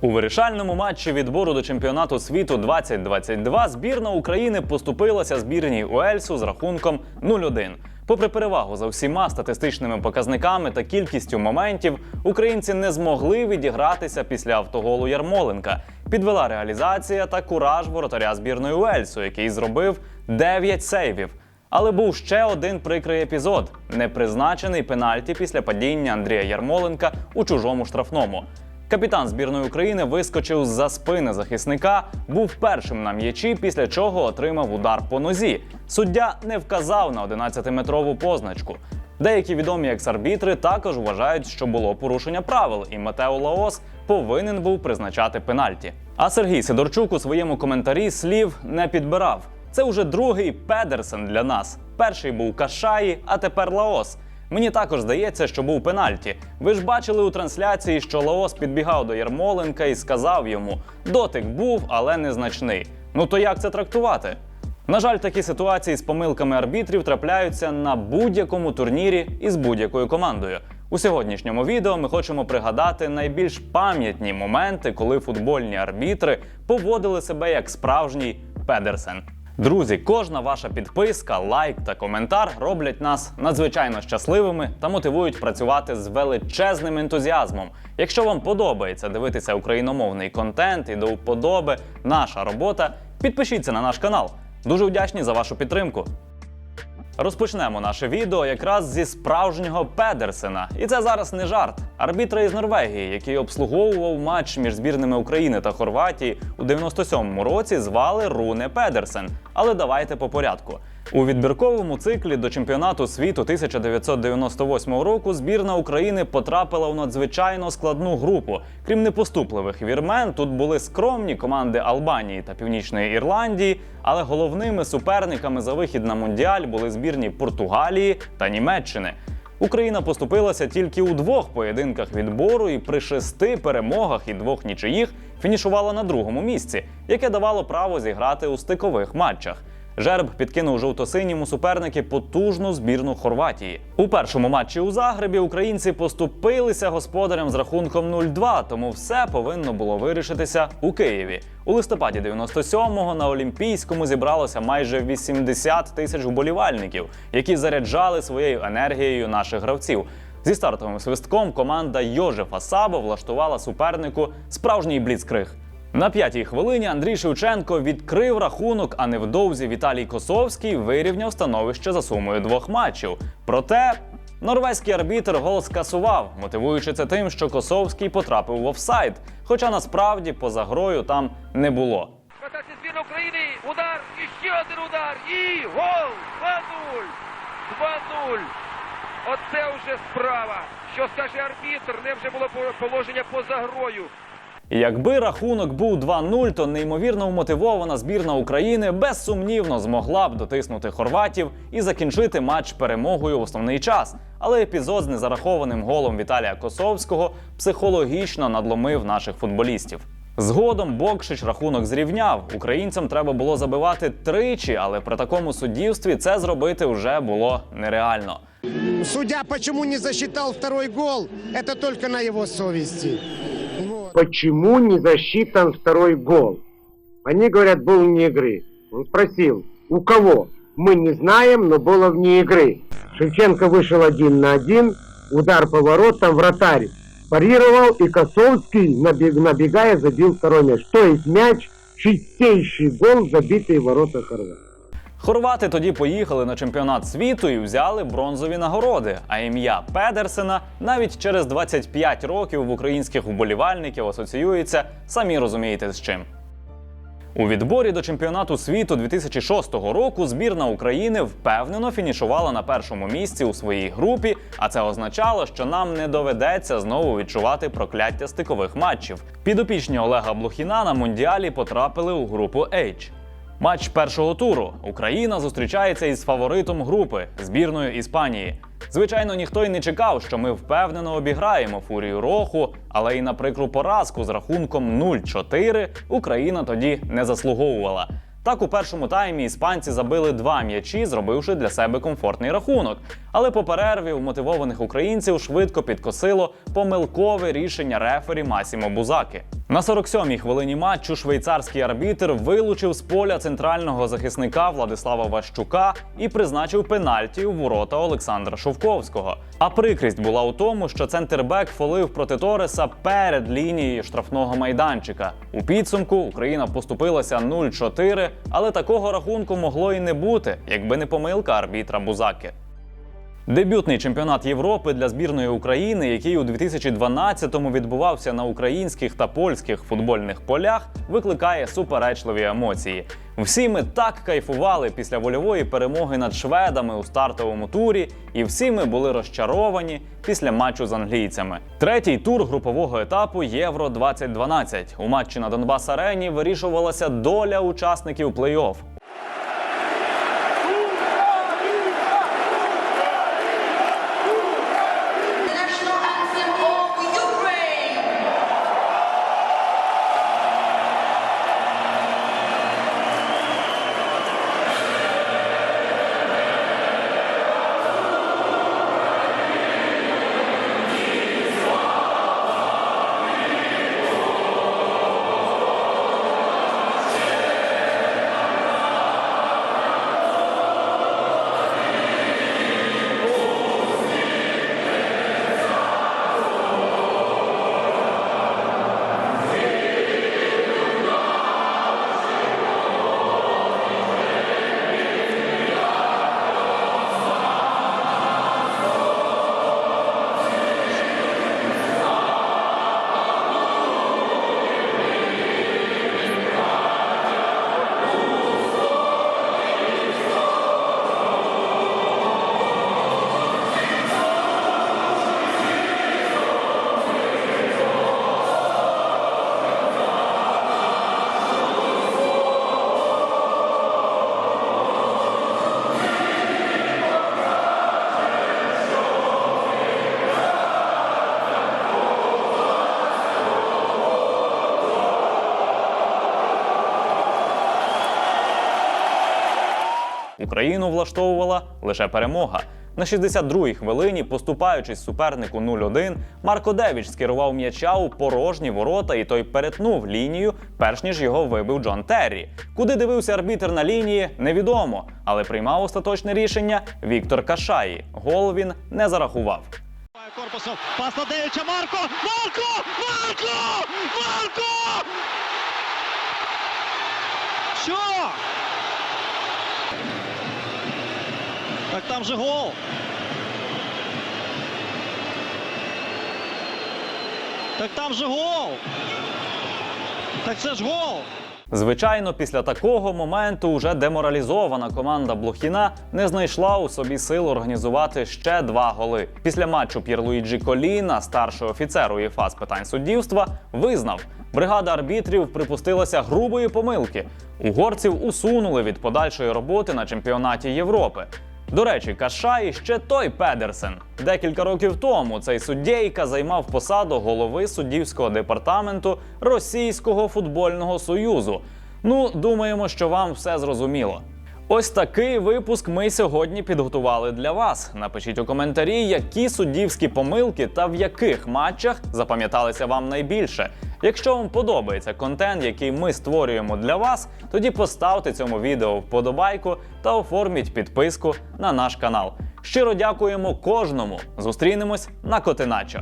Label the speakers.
Speaker 1: У вирішальному матчі відбору до чемпіонату світу 2022 збірна України поступилася збірній Уельсу з рахунком 0-1. Попри перевагу за всіма статистичними показниками та кількістю моментів, українці не змогли відігратися після автоголу Ярмоленка. Підвела реалізація та кураж воротаря збірної Уельсу, який зробив 9 сейвів. Але був ще один прикрий епізод непризначений пенальті після падіння Андрія Ярмоленка у чужому штрафному. Капітан збірної України вискочив з-за спини захисника, був першим на м'ячі, після чого отримав удар по нозі. Суддя не вказав на 11-метрову позначку. Деякі відомі екс-арбітри також вважають, що було порушення правил, і Матео Лаос повинен був призначати пенальті. А Сергій Сидорчук у своєму коментарі слів не підбирав. Це уже другий Педерсен для нас. Перший був Кашаї, а тепер Лаос. Мені також здається, що був пенальті. Ви ж бачили у трансляції, що Лаос підбігав до Ярмоленка і сказав йому: дотик був, але незначний. Ну то як це трактувати? На жаль, такі ситуації з помилками арбітрів трапляються на будь-якому турнірі і з будь-якою командою. У сьогоднішньому відео ми хочемо пригадати найбільш пам'ятні моменти, коли футбольні арбітри поводили себе як справжній Педерсен. Друзі, кожна ваша підписка, лайк та коментар роблять нас надзвичайно щасливими та мотивують працювати з величезним ентузіазмом. Якщо вам подобається дивитися україномовний контент і до вподоби наша робота, підпишіться на наш канал. Дуже вдячні за вашу підтримку. Розпочнемо наше відео якраз зі справжнього Педерсена. І це зараз не жарт. Арбітра із Норвегії, який обслуговував матч між збірними України та Хорватії у 97-му році, звали Руне Педерсен. Але давайте по порядку. У відбірковому циклі до чемпіонату світу 1998 року збірна України потрапила у надзвичайно складну групу. Крім непоступливих вірмен, тут були скромні команди Албанії та Північної Ірландії, але головними суперниками за вихід на мундіаль були збірні Португалії та Німеччини. Україна поступилася тільки у двох поєдинках відбору і при шести перемогах і двох нічиїх фінішувала на другому місці, яке давало право зіграти у стикових матчах. Жерб підкинув жовто-синьому суперники потужну збірну Хорватії. У першому матчі у Загребі українці поступилися господарям з рахунком 0-2, тому все повинно було вирішитися у Києві. У листопаді 97-го на Олімпійському зібралося майже 80 тисяч вболівальників, які заряджали своєю енергією наших гравців. Зі стартовим свистком команда Йожефа Сабо влаштувала супернику справжній бліцкриг. На п'ятій хвилині Андрій Шевченко відкрив рахунок, а невдовзі Віталій Косовський вирівняв становище за сумою двох матчів. Проте норвезький арбітр гол скасував, мотивуючи це тим, що Косовський потрапив в офсайд, хоча насправді поза грою там не було.
Speaker 2: Атаці збірна України. Удар. І ще один удар. І гол. 2-0. 2-0. Оце вже справа. Що скаже арбітр? Не вже було по- положення поза грою.
Speaker 1: Якби рахунок був 2-0, то неймовірно вмотивована збірна України безсумнівно змогла б дотиснути хорватів і закінчити матч перемогою в основний час. Але епізод з незарахованим голом Віталія Косовського психологічно надломив наших футболістів. Згодом Бокшич рахунок зрівняв. Українцям треба було забивати тричі, але при такому суддівстві це зробити вже було нереально.
Speaker 3: Судья почему не засчитал второй гол, это только на его совести.
Speaker 4: Почему не засчитан второй гол. Они говорят, был вне игры. Он спросил, у кого? Мы не знаем, но было вне игры. Шевченко вышел один на один, удар по воротам, вратарь парировал, и Косовский, набег- набегая, забил второй мяч. То есть мяч, чистейший гол, забитый в ворота Хорватии.
Speaker 1: Хорвати тоді поїхали на чемпіонат світу і взяли бронзові нагороди. А ім'я Педерсена навіть через 25 років в українських вболівальників асоціюється, самі розумієте з чим. У відборі до чемпіонату світу 2006 року збірна України впевнено фінішувала на першому місці у своїй групі, а це означало, що нам не доведеться знову відчувати прокляття стикових матчів. Підопічні Олега Блохіна на мундіалі потрапили у групу H. Матч першого туру. Україна зустрічається із фаворитом групи збірною Іспанії. Звичайно, ніхто й не чекав, що ми впевнено обіграємо фурію Роху, але і на прикру поразку з рахунком 0-4 Україна тоді не заслуговувала. Так, у першому таймі іспанці забили два м'ячі, зробивши для себе комфортний рахунок. Але по перерві у мотивованих українців швидко підкосило помилкове рішення рефері Масімо Бузаки. На 47-й хвилині матчу швейцарський арбітр вилучив з поля центрального захисника Владислава Ващука і призначив пенальті у ворота Олександра Шовковського. А прикрість була у тому, що центрбек фолив проти Тореса перед лінією штрафного майданчика. У підсумку Україна поступилася 0-4, але такого рахунку могло і не бути, якби не помилка арбітра Бузаки. Дебютний чемпіонат Європи для збірної України, який у 2012-му відбувався на українських та польських футбольних полях, викликає суперечливі емоції. Всі ми так кайфували після вольової перемоги над шведами у стартовому турі, і всі ми були розчаровані після матчу з англійцями. Третій тур групового етапу Євро 2012 У матчі на Донбас Арені вирішувалася доля учасників плей-офф. Україну влаштовувала лише перемога. На 62-й хвилині, поступаючись супернику 0-1, Марко Девіч скерував м'яча у порожні ворота, і той перетнув лінію, перш ніж його вибив Джон Террі. Куди дивився арбітр на лінії, невідомо, але приймав остаточне рішення Віктор Кашаї. Гол він не зарахував.
Speaker 5: Корпусом. Пас на Девича. Марко! Марко! Марко! Марко! Що? Так там же гол. Так там же гол. Так це ж гол.
Speaker 1: Звичайно, після такого моменту уже деморалізована команда Блохіна не знайшла у собі сил організувати ще два голи. Після матчу П'єрлуїджі Коліна, старший офіцер УЄФА з питань суддівства, визнав, бригада арбітрів припустилася грубої помилки. Угорців усунули від подальшої роботи на чемпіонаті Європи. До речі, Кашай ще той Педерсен. Декілька років тому цей суддєйка займав посаду голови суддівського департаменту Російського футбольного союзу. Ну, думаємо, що вам все зрозуміло. Ось такий випуск ми сьогодні підготували для вас. Напишіть у коментарі, які суддівські помилки та в яких матчах запам'яталися вам найбільше. Якщо вам подобається контент, який ми створюємо для вас, тоді поставте цьому відео вподобайку та оформіть підписку на наш канал. Щиро дякуємо кожному. Зустрінемось на Котиначо.